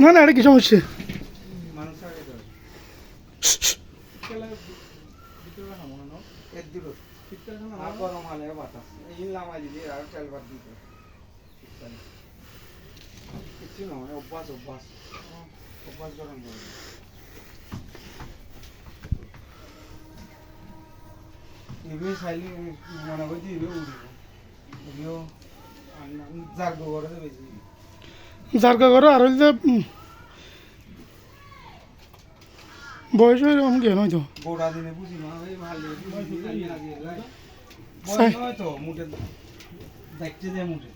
না না এটা কি সমস্যা? গরম হলে বাতাস। ইনলাম আজি দিয়ে আর চালবার দিতে। কিছু নয় অভ্যাস অভ্যাস। অভ্যাস গরম করবে এগুলো চাইলে মনে করছি এগুলো উড়িব এগুলো যার করে বেশি। জারকা করো আর যে বয়স এরকম কেন হয়তো গোড়া দিনে বুঝি না ভালো বয়স হয়তো মুঠে দেখতে যায় মুঠে।